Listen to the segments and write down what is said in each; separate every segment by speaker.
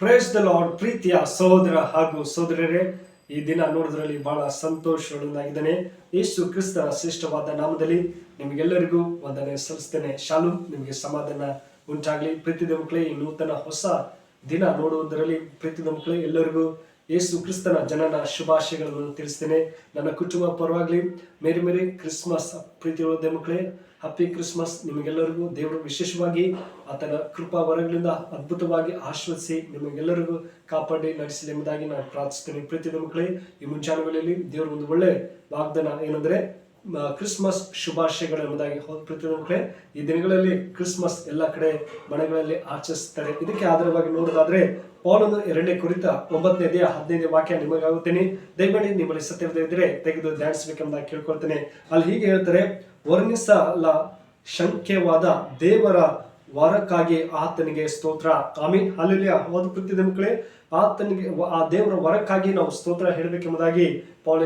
Speaker 1: Praise the lord ಪ್ರೀತಿಯ ಸಹೋದರ ಹಾಗೂ ಸಹೋದರರೇ, ಈ ದಿನ ನೋಡೋದ್ರಲ್ಲಿ ಬಹಳ ಸಂತೋಷವಾಗಿದ್ದಾನೆ ಯೇಸು ಕ್ರಿಸ್ತನ ಶ್ರೇಷ್ಠವಾದ ನಾಮದಲ್ಲಿ ನಿಮಗೆಲ್ಲರಿಗೂ ವಂದನೆ ಸಲ್ಲಿಸ್ತೇನೆ. ಶಾಲು, ನಿಮಗೆ ಸಮಾಧಾನ ಉಂಟಾಗಲಿ. ಪ್ರೀತಿದ ಮಕ್ಕಳೇ, ಈ ನೂತನ ಹೊಸ ದಿನ ನೋಡುವುದರಲ್ಲಿ ಪ್ರೀತಿದ ಮಕ್ಕಳೇ, ಎಲ್ಲರಿಗೂ ಯೇಸು ಕ್ರಿಸ್ತನ ಜನನ ಶುಭಾಶಯಗಳನ್ನು ತಿಳಿಸ್ತೇನೆ. ನನ್ನ ಕುಟುಂಬ ಪರವಾಗ್ಲಿ, ಮೇರಿ ಮೇರಿ ಕ್ರಿಸ್ಮಸ್ ಪ್ರೀತಿ ಮಕ್ಕಳೇ ಹ್ಯಾಪಿ ಕ್ರಿಸ್ಮಸ್ ನಿಮಗೆಲ್ಲರಿಗೂ. ದೇವರು ವಿಶೇಷವಾಗಿ ಆತನ ಕೃಪಾ ವರಗಳಿಂದ ಅದ್ಭುತವಾಗಿ ಆಶ್ವದಿಸಿ ನಿಮಗೆಲ್ಲರಿಗೂ ಕಾಪಾಡಿ ನಡೆಸಲಿ ಎಂಬುದಾಗಿ ನಾನು ಪ್ರಾರ್ಥಿಸ್ತೇನೆ ಪ್ರೀತಿಯ ಮಕ್ಕಳೇ, ಈ ಮುಂಚಾನ ವೇಳೆಯಲ್ಲಿ ದೇವರು ಒಂದು ಒಳ್ಳೆ ವಾಗ್ದಾನ ಏನಂದ್ರೆ ಕ್ರಿಸ್ಮಸ್ ಶುಭಾಶಯಗಳು ಎಂಬುದಾಗಿ. ಹೌದು ಪ್ರೀತಿಯ ಮಕ್ಕಳೇ, ಈ ದಿನಗಳಲ್ಲಿ ಕ್ರಿಸ್ಮಸ್ ಎಲ್ಲ ಕಡೆ ಮನೆಗಳಲ್ಲಿ ಆಚರಿಸ್ತಾರೆ. ಇದಕ್ಕೆ ಆಧಾರವಾಗಿ ನೋಡೋದಾದ್ರೆ, ಪೌಲನು ಎರಡನೇ ಕುರಿತ ಒಂಬತ್ತನೇ ದೇಹ ಹದಿನೈದನೇ ವಾಕ್ಯ ನಿಮಗಾಗುತ್ತೇನೆ. ದಯಮಾಡಿ ನಿಮ್ಮಲ್ಲಿ ಸತ್ಯವಿದ್ದರೆ ತೆಗೆದು ಧ್ಯಾನಿಸಬೇಕೆಂಬುದಾಗಿ ಕೇಳ್ಕೊಳ್ತೇನೆ. ಅಲ್ಲಿ ಹೀಗೆ ಹೇಳ್ತಾರೆ ವರ್ಣಿಸಲ ಶಂಕ್ಯವಾದ ದೇವರ ವರಕ್ಕಾಗಿ ಆತನಿಗೆ ಸ್ತೋತ್ರ. ಆಮೀನ್. ಅಲ್ಲಿ ಹೌದು ಕೃತ್ಯದ ಮಕ್ಕಳೇ, ಆತನಿಗೆ ಆ ದೇವರ ವರಕ್ಕಾಗಿ ನಾವು ಸ್ತೋತ್ರ ಹೇಳಬೇಕೆಂಬುದಾಗಿ ಪೌಲ್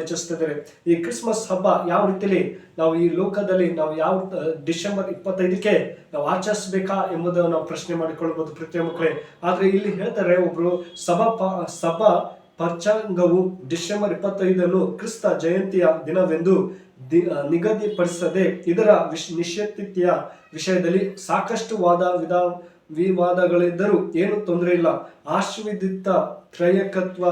Speaker 1: ಈ ಕ್ರಿಸ್ಮಸ್ ಹಬ್ಬ ಯಾವ ರೀತಿಯಲ್ಲಿ ನಾವು ಈ ಲೋಕದಲ್ಲಿ ನಾವು ಯಾವ ಡಿಸೆಂಬರ್ ಇಪ್ಪತ್ತೈದಕ್ಕೆ ನಾವು ಆಚರಿಸಬೇಕಾ ಎಂಬುದನ್ನು ನಾವು ಪ್ರಶ್ನೆ ಮಾಡಿಕೊಳ್ಳಬಹುದು ಪ್ರತಿಯೊಬ್ಬ ಮಕ್ಕಳೇ. ಆದರೆ ಇಲ್ಲಿ ಹೇಳ್ತಾರೆ ಒಬ್ರು ಸಭಾ ಸಭಾ ಪಂಚಾಂಗವು ಡಿಸೆಂಬರ್ ಇಪ್ಪತ್ತೈದನ್ನು ಕ್ರಿಸ್ತ ಜಯಂತಿಯ ದಿನವೆಂದು ನಿಗದಿಪಡಿಸದೆ ಇದರ ವಿಶ್ ನಿಶ್ಚಿತಿಯ ವಿಷಯದಲ್ಲಿ ಸಾಕಷ್ಟು ವಾದ ವಿಧ, ವಿವಾದಗಳಿದ್ದರೂ ಏನು ತೊಂದರೆ ಇಲ್ಲ. ಆಶ್ವಿದಿತ್ತ ತ್ರಯಕತ್ವ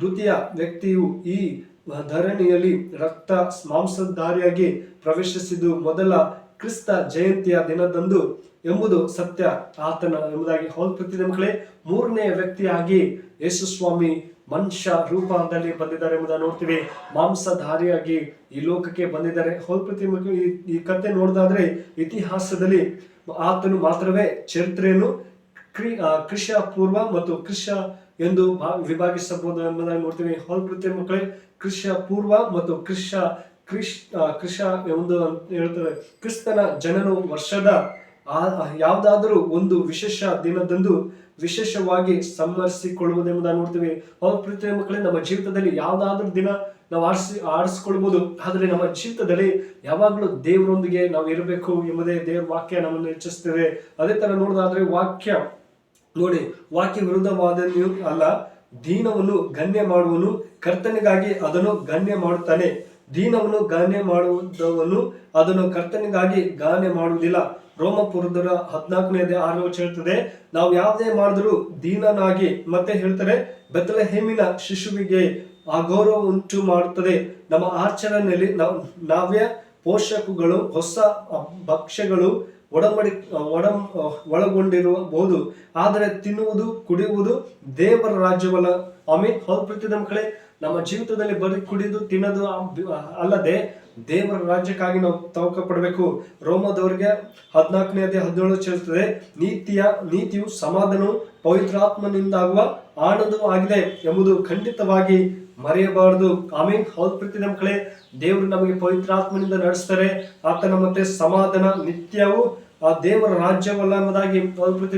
Speaker 1: ದ್ವಿತೀಯ ವ್ಯಕ್ತಿಯು ಈ ಧರಣಿಯಲ್ಲಿ ರಕ್ತ ಮಾಂಸಧಾರಿಯಾಗಿ ಪ್ರವೇಶಿಸಿದ್ದು ಮೊದಲ ಕ್ರಿಸ್ತ ಜಯಂತಿಯ ದಿನದಂದು ಎಂಬುದು ಸತ್ಯ. ಆತನ, ಎಂಬುದಾಗಿ ಹೋಲ್ಪುತ್ತಿದೆ ಮಕ್ಕಳೇ. ಮೂರನೇ ವ್ಯಕ್ತಿಯಾಗಿ ಯೇಸು ಸ್ವಾಮಿ ಮನುಷ್ಯ ರೂಪದಲ್ಲಿ ಬಂದಿದ್ದಾರೆ ಎಂಬುದನ್ನು ನೋಡ್ತೀವಿ. ಮಾಂಸಧಾರಿಯಾಗಿ ಈ ಲೋಕಕ್ಕೆ ಬಂದಿದ್ದಾರೆ. ಹೋಲ್ಪ್ರತಿ ಈ ಕತೆ ನೋಡೋದಾದ್ರೆ ಇತಿಹಾಸದಲ್ಲಿ ಆತನು ಮಾತ್ರವೇ ಚರಿತ್ರೆಯನ್ನು ಕ್ರಿ ಕೃಷ್ಯ ಕೃಷ ಪೂರ್ವ ಮತ್ತು ಕೃಷ ಎಂದು ವಿಭಾಗಿಸಬಹುದು ಎಂಬುದಾಗಿ ನೋಡ್ತೀವಿ. ಹೋಲ್ಪುತ್ತಿ ಮಕ್ಕಳೇ ಕೃಷ ಪೂರ್ವ ಮತ್ತು ಕೃಷ ಕೃಷ್ ಆ, ಕೃಷ ಎಂದು ಹೇಳ್ತಾರೆ. ಕ್ರಿಸ್ತನ ಜನನು ವರ್ಷದ ಆ- ಯಾವುದಾದರೂ ಒಂದು ವಿಶೇಷ ದಿನದಂದು ವಿಶೇಷವಾಗಿ ಸಂವರಿಸಿಕೊಳ್ಳುವುದೆಂಬುದನ್ನು ನೋಡ್ತೀವಿ. ಅವ್ರ ಪ್ರೀತಿಯ ಮಕ್ಕಳೇ, ನಮ್ಮ ಜೀವಿತದಲ್ಲಿ ಯಾವುದಾದ್ರೂ ದಿನ ನಾವು ಆಡಿಸಿ ಆಡಿಸ್ಕೊಳ್ಬಹುದು ಆದರೆ ನಮ್ಮ ಜೀವಿತದಲ್ಲಿ ಯಾವಾಗಲೂ ದೇವರೊಂದಿಗೆ ನಾವು ಇರಬೇಕು ಎಂಬುದೇ ದೇವರ ವಾಕ್ಯ ನಮ್ಮನ್ನು ಹೆಚ್ಚಿಸ್ತೇವೆ ಅದೇ ತರ ನೋಡೋದಾದ್ರೆ ವಾಕ್ಯ, ನೋಡಿ, ವಾಕ್ಯ ವಿರುದ್ಧವಾದ ಅಲ್ಲ, ದೀನವನ್ನು ಗಣ್ಯ ಮಾಡುವನು ಕರ್ತನಿಗಾಗಿ ಅದನ್ನು ಗಣ್ಯ ಮಾಡುತ್ತಾನೆ. ದೀನವನ್ನು ಗಾನೆ ಮಾಡುವುದವನು ಅದನ್ನು ಕರ್ತನಿಗಾಗಿ ಗಾನೆ ಮಾಡುವುದಿಲ್ಲ. ರೋಮಪುರದರ ಹದಿನಾಲ್ಕನೇ ಆರು ವರ್ಷ ಹೇಳ್ತದೆ, ನಾವು ಯಾವುದೇ ಮಾಡಿದ್ರು ದೀನನಾಗಿ, ಮತ್ತೆ ಹೇಳ್ತಾರೆ ಬೆತ್ತಲೆಹೇಮಿನ ಶಿಶುವಿಗೆ ಅಗೌರವ ಉಂಟು ಮಾಡುತ್ತದೆ. ನಮ್ಮ ಆಚರಣೆಯಲ್ಲಿ ನಾವು, ನಾವ್ಯ ಪೋಷಕಗಳು, ಹೊಸ ಭಕ್ಷ್ಯಗಳು ಒಡಂಬಡಿ, ಒಡಂ, ಒಳಗೊಂಡಿರಬಹುದು. ಆದರೆ ತಿನ್ನುವುದು, ಕುಡಿಯುವುದು ದೇವರ ರಾಜ್ಯವಲ್ಲ. ಆಮೇಲೆ ಹೊರಪ್ರೀತಿದ ಮಕ್ಕಳೇ, ನಮ್ಮ ಜೀವಿತದಲ್ಲಿ ಬರೀ ಕುಡಿದು ತಿನ್ನೋದು ಅಲ್ಲದೆ ದೇವರ ರಾಜ್ಯಕ್ಕಾಗಿ ನಾವು ತವಕ ಪಡಬೇಕು ರೋಮದವರಿಗೆ ಹದಿನಾಲ್ಕನೇ ಅದೇ ಹದಿನೇಳು ಚೇರ್ತದೆ ನೀತಿಯ, ನೀತಿಯು ಸಮಾಧಾನವು ಪವಿತ್ರಾತ್ಮನಿಂದಾಗುವ ಆನಂದವೂ ಆಗಿದೆ ಎಂಬುದು ಖಂಡಿತವಾಗಿ ಮರೆಯಬಾರದು. ಆಮೇಲೆ ಹೌದು ನಮ್ಮ ಕಡೆ ದೇವರು ನಮಗೆ ಪವಿತ್ರಾತ್ಮನಿಂದ ನಡೆಸ್ತಾರೆ. ಆತನ ಮತ್ತೆ ಸಮಾಧಾನ ನಿತ್ಯವೂ ಆ ದೇವರ ರಾಜ್ಯವಲ್ಲ ಎಂಬುದಾಗಿ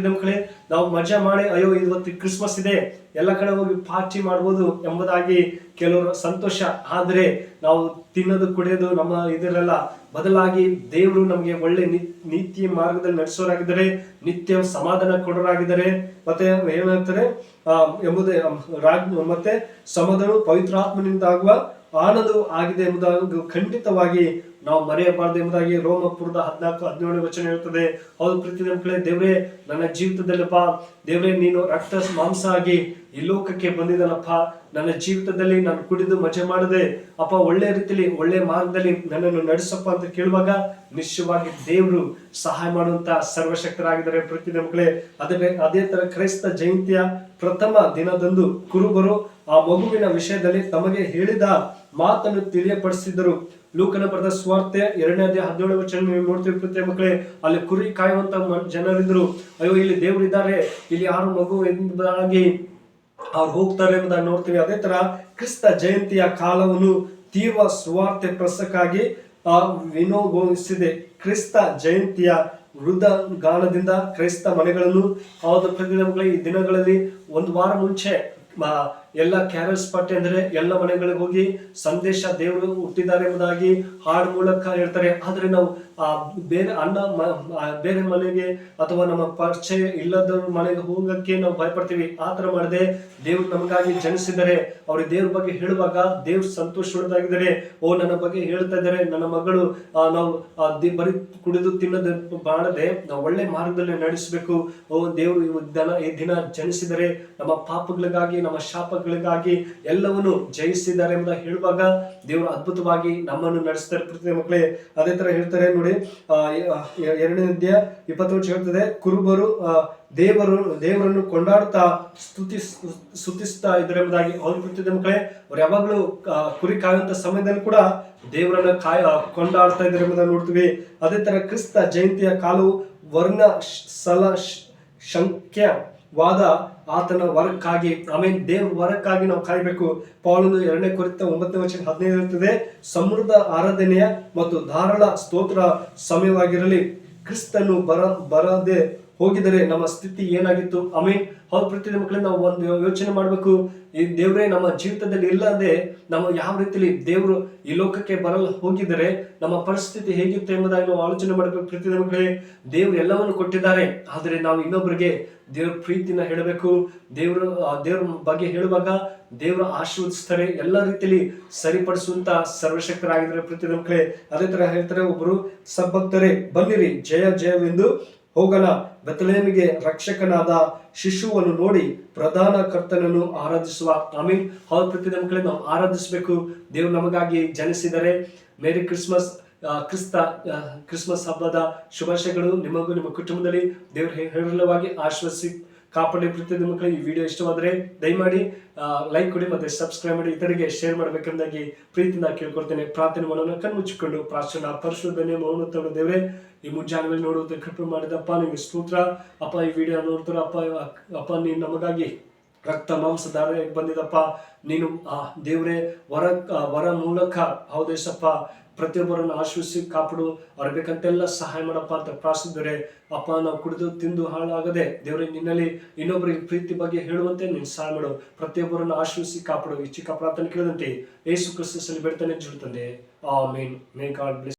Speaker 1: ಮಕ್ಕಳೇ ನಾವು ಮಜಾ ಮಾಡಿ ಅಯ್ಯೋ ಇವತ್ತು ಕ್ರಿಸ್ಮಸ್ ಇದೆ ಎಲ್ಲ ಕಡೆ ಹೋಗಿ ಪಾರ್ಟಿ ಮಾಡ್ಬೋದು ಎಂಬುದಾಗಿ ಕೆಲವರು ಸಂತೋಷ. ಆದರೆ ನಾವು ತಿನ್ನೋದು ಕುಡಿಯೋದು ನಮ್ಮ ಇದರಲ್ಲ ಬದಲಾಗಿ ದೇವರು ನಮಗೆ ಒಳ್ಳೆ ನೀತಿ ಮಾರ್ಗದಲ್ಲಿ ನಡೆಸೋರಾಗಿದ್ದಾರೆ ನಿತ್ಯ ಸಮಾಧಾನ ಕೊಡೋರಾಗಿದ್ದಾರೆ. ಮತ್ತೆ ಏನಂತಾರೆ ಆ, ಎಂಬುದೇ ರಾಜ್ ಮತ್ತೆ ಸಮಾಧಾನ ಪವಿತ್ರಾತ್ಮನಿಂದ ಆಗುವ ಆನಂದವು ಆಗಿದೆ ಎಂಬುದಾಗಿ ಖಂಡಿತವಾಗಿ ನಾವು ಮರೆಯಬಾರದು ಎಂಬುದಾಗಿ ರೋಮಪುರದ ಹದಿನಾಲ್ಕು, ಹದಿನೇಳು ವಚನ ಹೇಳ್ತದೆ ಹೌದು ಪ್ರೀತಿ ಮಕ್ಕಳೇ ದೇವ್ರೆ, ನನ್ನ ಜೀವಿತದಲ್ಲಪ್ಪ, ದೇವ್ರೆ, ನೀನು ರಕ್ತ ಮಾಂಸ ಆಗಿ ಈ ಲೋಕಕ್ಕೆ ಬಂದಿದ್ದನಪ್ಪ ನನ್ನ ಜೀವಿತದಲ್ಲಿ ನಾನು ಕುಡಿದು ಮಜೆ ಮಾಡದೆ. ಅಪ್ಪ ಒಳ್ಳೆ ರೀತಿಯಲ್ಲಿ ಒಳ್ಳೆ ಮಾರ್ಗದಲ್ಲಿ ನನ್ನನ್ನು ನಡೆಸಪ್ಪ ಅಂತ ಕೇಳುವಾಗ ನಿಶ್ಚಯವಾಗಿ ದೇವರು ಸಹಾಯ ಮಾಡುವಂತ ಸರ್ವಶಕ್ತರಾಗಿದ್ದಾರೆ ಪ್ರೀತಿ ಮಕ್ಕಳೇ ಅದೇ ಅದೇ ತರ ಕ್ರೈಸ್ತ ಜಯಂತಿಯ ಪ್ರಥಮ ದಿನದಂದು ಕುರುಬರು ಆ ಮಗುವಿನ ವಿಷಯದಲ್ಲಿ ತಮಗೆ ಹೇಳಿದ ಮಾತನ್ನು ತಿಳಿಯಪಡಿಸಿದರು. ಲೂಕನ ಬರೆದ ಸ್ವಾರ್ತೆ ಎರಡನೇ ಅಧ್ಯಾಯ ಹದಿನೇಳು ವಚನ ನೀವು ನೋಡ್ತೀವಿ ಪ್ರತಿ ಮಕ್ಕಳೇ, ಅಲ್ಲಿ ಕುರಿ ಕಾಯುವಂತ ಜನರಿದ್ರು, ಅಯ್ಯೋ, ಇಲ್ಲಿ ದೇವರಿದ್ದಾರೆ ಇಲ್ಲಿ ಯಾರು ಮಗು ಎಂಬುದಾಗಿ ಅವ್ರು ಹೋಗ್ತಾರೆ ಎಂಬುದನ್ನು ನೋಡ್ತೀವಿ. ಅದೇ ತರ ಕ್ರಿಸ್ತ ಜಯಂತಿಯ ಕಾಲವನ್ನು ತೀವ್ರ ಸುವಾರ್ತೆ ಪ್ರಸಕ್ಕಾಗಿ, ಆ ವಿನೋಗೊಳಿಸಿದೆ ಕ್ರಿಸ್ತ ಜಯಂತಿಯ ವೃದ್ಧ ಗಾಲದಿಂದ ಕ್ರೈಸ್ತ ಮನೆಗಳನ್ನು ಹೌದು ಪ್ರತಿ ಈ ದಿನಗಳಲ್ಲಿ ಒಂದು ವಾರ ಮುಂಚೆ ಎಲ್ಲ ಕ್ಯಾರಲ್ಸ್ ಪಾರ್ಟಿ ಅಂದ್ರೆ ಎಲ್ಲ ಮನೆಗಳಿಗೆ ಹೋಗಿ ಸಂದೇಶ ದೇವರು ಹುಟ್ಟಿದ್ದಾರೆ ಎಂಬುದಾಗಿ ಹಾಡು ಮೂಲಕ ಹೇಳ್ತಾರೆ. ಆದ್ರೆ ನಾವು, ಆ, ಬೇರೆ ಅನ್ನ ಬೇರೆ ಮನೆಗೆ ಅಥವಾ ನಮ್ಮ ಪರಿಚಯ ಇಲ್ಲದವ್ರ ಮನೆಗೆ ಹೋಗಕ್ಕೆ ನಾವು ಭಯಪಡ್ತೀವಿ. ಆ ತರ ಮಾಡದೆ ದೇವ್ರು ನಮಗಾಗಿ ಜನಿಸಿದರೆ, ಅವ್ರಿಗೆ ದೇವ್ರ ಬಗ್ಗೆ ಹೇಳುವಾಗ ದೇವ್ರು ಉಳಿದಾಗಿದ್ದಾರೆ ಓ, ನನ್ನ ಬಗ್ಗೆ ಹೇಳ್ತಾ ಇದ್ದಾರೆ. ನನ್ನ ಮಗಳು ನಾವು ಬರಿ ಕುಡಿದು ತಿನ್ನದ ಮಾಡದೆ ನಾವು ಒಳ್ಳೆ ಮಾರ್ಗದಲ್ಲಿ ನಡೆಸಬೇಕು. ಓ, ದೇವ್ರು ಈ ದಿನ ಈ ದಿನ ಜನಿಸಿದರೆ ನಮ್ಮ ಪಾಪಗಳಿಗಾಗಿ, ನಮ್ಮ ಶಾಪಗಳಿಗಾಗಿ ಎಲ್ಲವನ್ನು ಜಯಿಸಿದ್ದಾರೆ ಎಂಬುದ ಹೇಳುವಾಗ ದೇವರು ಅದ್ಭುತವಾಗಿ ನಮ್ಮನ್ನು ನಡೆಸ್ತಾರೆ. ಪ್ರತಿ ಮಕ್ಕಳೇ, ಅದೇ ತರ ಹೇಳ್ತಾರೆ ನೋಡಿ ಎರಡನೇ ಅಧ್ಯಾಯ ಇಪ್ಪತ್ತು ವರ್ಷ ಹೇಳ್ತದೆ, ಕುರುಬರು ದೇವರು, ದೇವರನ್ನು ಕೊಂಡಾಡ್ತಾ ಸ್ತುತಿ, ಸ್ತುತಿಸ್ತಾ ಇದ್ದಾರೆ ಎಂಬುದಾಗಿ ಅವ್ರು ಬಿಡ್ತಿದ್ದ ಮಕ್ಕಳೇ. ಅವ್ರು ಯಾವಾಗಲೂ ಕುರಿ ಕಾಯುವಂತ ಸಮಯದಲ್ಲಿ ಕೂಡ ದೇವರನ್ನ ಕಾಯ ಕೊಂಡಾಡ್ತಾ ಇದ್ದಾರೆ ಎಂಬುದನ್ನು ನೋಡ್ತೀವಿ. ಅದೇ ತರ ಕ್ರಿಸ್ತ ಜಯಂತಿಯ ಕಾಲು ವರ್ಣ ಸಲ ಶ- ಶಂಖ್ಯವಾದ ಆತನ ವರಕ್ಕಾಗಿ, ಆಮೇನ್, ದೇವ್ರ ವರಕ್ಕಾಗಿ ನಾವು ಕಾಯಬೇಕು. ಪಾಲನ್ನು ಎರಡನೇ ಕುರಿತ ಒಂಬತ್ತನೇ ವರ್ಷ ಹದಿನೈದು ಇರ್ತದೆ ಸಮೃದ್ಧ ಆರಾಧನೆಯ ಮತ್ತು ಧಾರಾಳ ಸ್ತೋತ್ರ ಸಮಯವಾಗಿರಲಿ. ಕ್ರಿಸ್ತನು ಬರ, ಬರದೆ ಹೋಗಿದರೆ ನಮ್ಮ ಸ್ಥಿತಿ ಏನಾಗಿತ್ತು? ಐ ಮೀನ್ ಅವ್ರ ಪ್ರತಿ ಮಕ್ಕಳೇ, ನಾವು ಒಂದು ಯೋಚನೆ ಮಾಡಬೇಕು. ಈ ದೇವರೇ ನಮ್ಮ ಜೀವಿತದಲ್ಲಿ ಇಲ್ಲದೆ ನಾವು ಯಾವ ರೀತಿಲಿ ದೇವರು ಈ ಲೋಕಕ್ಕೆ ಬರಲು ಹೋಗಿದರೆ ನಮ್ಮ ಪರಿಸ್ಥಿತಿ ಹೇಗಿತ್ತು ಎಂಬುದಾಗಿ ನಾವು ಆಲೋಚನೆ ಮಾಡಬೇಕು ಪ್ರತಿ ಮಕ್ಕಳೇ. ದೇವರು ಎಲ್ಲವನ್ನು ಕೊಟ್ಟಿದ್ದಾರೆ, ಆದರೆ ನಾವು ಇನ್ನೊಬ್ಬರಿಗೆ ದೇವ್ರ ಪ್ರೀತಿನ ಹೇಳಬೇಕು. ದೇವ್ರ ದೇವ್ರ ಬಗ್ಗೆ ಹೇಳುವಾಗ ದೇವರು ಆಶೀರ್ವದಿಸ್ತಾರೆ. ಎಲ್ಲ ರೀತಿಯಲ್ಲಿ ಸರಿಪಡಿಸುವಂತ ಸರ್ವಶಕ್ತರಾಗಿದ್ದಾರೆ ಪ್ರತಿ ಮಕ್ಕಳೇ. ಅದೇ ತರ ಹೇಳ್ತಾರೆ ಒಬ್ಬರು ಸಬ್ಬಕ್ತರೇ ಬನ್ನಿರಿ, ಜಯ, ಜಯವೆಂದು ಹೋಗನ ಬೆತ್ತಲೇಮಿಗೆ ರಕ್ಷಕನಾದ ಶಿಶುವನ್ನು ನೋಡಿ ಪ್ರಧಾನ ಕರ್ತನನ್ನು ಆರಾಧಿಸುವ. ಆಮೀನ್. ಹೌದು ಪ್ರತಿ ಮಕ್ಕಳೇ, ನಾವು ಆರಾಧಿಸಬೇಕು. ದೇವರು ನಮಗಾಗಿ ಜನಿಸಿದರೆ. Merry Christmas. ಕ್ರಿಸ್ತ ಕ್ರಿಸ್ಮಸ್ ಹಬ್ಬದ ಶುಭಾಶಯಗಳು ನಿಮಗೂ ನಿಮ್ಮ ಕುಟುಂಬದಲ್ಲಿ. ದೇವರು ಹೇರಳವಾಗಿ ಆಶ್ವಾಸಿ ಕಾಪಾಡಿ ಪ್ರತಿಯೊಂದು ಮಕ್ಕಳು, ಈ ವಿಡಿಯೋ ಇಷ್ಟವಾದರೆ ದಯಮಾಡಿ ಲೈಕ್ ಕೊಡಿ ಮತ್ತೆ ಸಬ್ಸ್ಕ್ರೈಬ್ ಮಾಡಿ ಇತರಿಗೆ ಶೇರ್ ಮಾಡಬೇಕೆಂದಾಗಿ ಪ್ರೀತಿಯಿಂದ ಕೇಳ್ಕೊಳ್ತೇನೆ ಪ್ರಾರ್ಥನೆ ಮಾಡೋಣ, ಕಣ್ಮುಚ್ಚಿಕೊಂಡು ಪ್ರಾರ್ಥನಾ ಪರಿಶುದ್ಧನೆ ಮೌನತವನ್ನು ದೇವರೇ. ಈ ಮುಂಜಾನೆ ನೋಡುವುದು ಕೃಪೆ ಮಾಡಿದಪ್ಪ, ನಿಮಗೆ ಸ್ತೋತ್ರ. ಅಪ್ಪ, ಈ ವಿಡಿಯೋ ನೋಡ್ತಾರೆ, ಅಪ್ಪ ಅಪ್ಪ, ನೀನು ನಮಗಾಗಿ ರಕ್ತ ಮಾಂಸಧಾರೆ ಬಂದಿದಪ್ಪ. ನೀನು ಆ ದೇವರೇ, ವರ ವರ ಮೂಲಕ ಹೌದೇಶಪ್ಪ ಪ್ರತಿಯೊಬ್ಬರನ್ನು ಆಶ್ವಸಿ ಕಾಪಾಡು. ಅವ್ರ ಬೇಕಂತೆಲ್ಲ ಸಹಾಯ ಮಾಡಪ್ಪ ಅಂತ ಪ್ರಾರ್ಥಿಸಿದರೆ, ಅಪ್ಪ, ನಾವು ಕುಡಿದು ತಿಂದು ಹಾಳಾಗದೆ ದೇವರೇ ನಿನ್ನಲ್ಲಿ ಇನ್ನೊಬ್ಬರಿಗೆ ಪ್ರೀತಿ ಬಗ್ಗೆ ಹೇಳುವಂತೆ ನೀನು ಸಹಾಯ ಮಾಡು. ಪ್ರತಿಯೊಬ್ಬರನ್ನು ಆಶ್ವಸಿ ಕಾಪಾಡು. ಈ ಚಿಕ್ಕ ಪ್ರಾರ್ಥನೆ ಕೇಳಿದಂತೆ ಏಸು ಕ್ರಿಸ್ತಲ್ಲಿ ಬೇಡ್ತಾನೆ ಜುಡ್ತಂದೆ ಆ ಮೇನ್ ಮೇ ಗಾಡ್ ಬ್ಲೆಸ್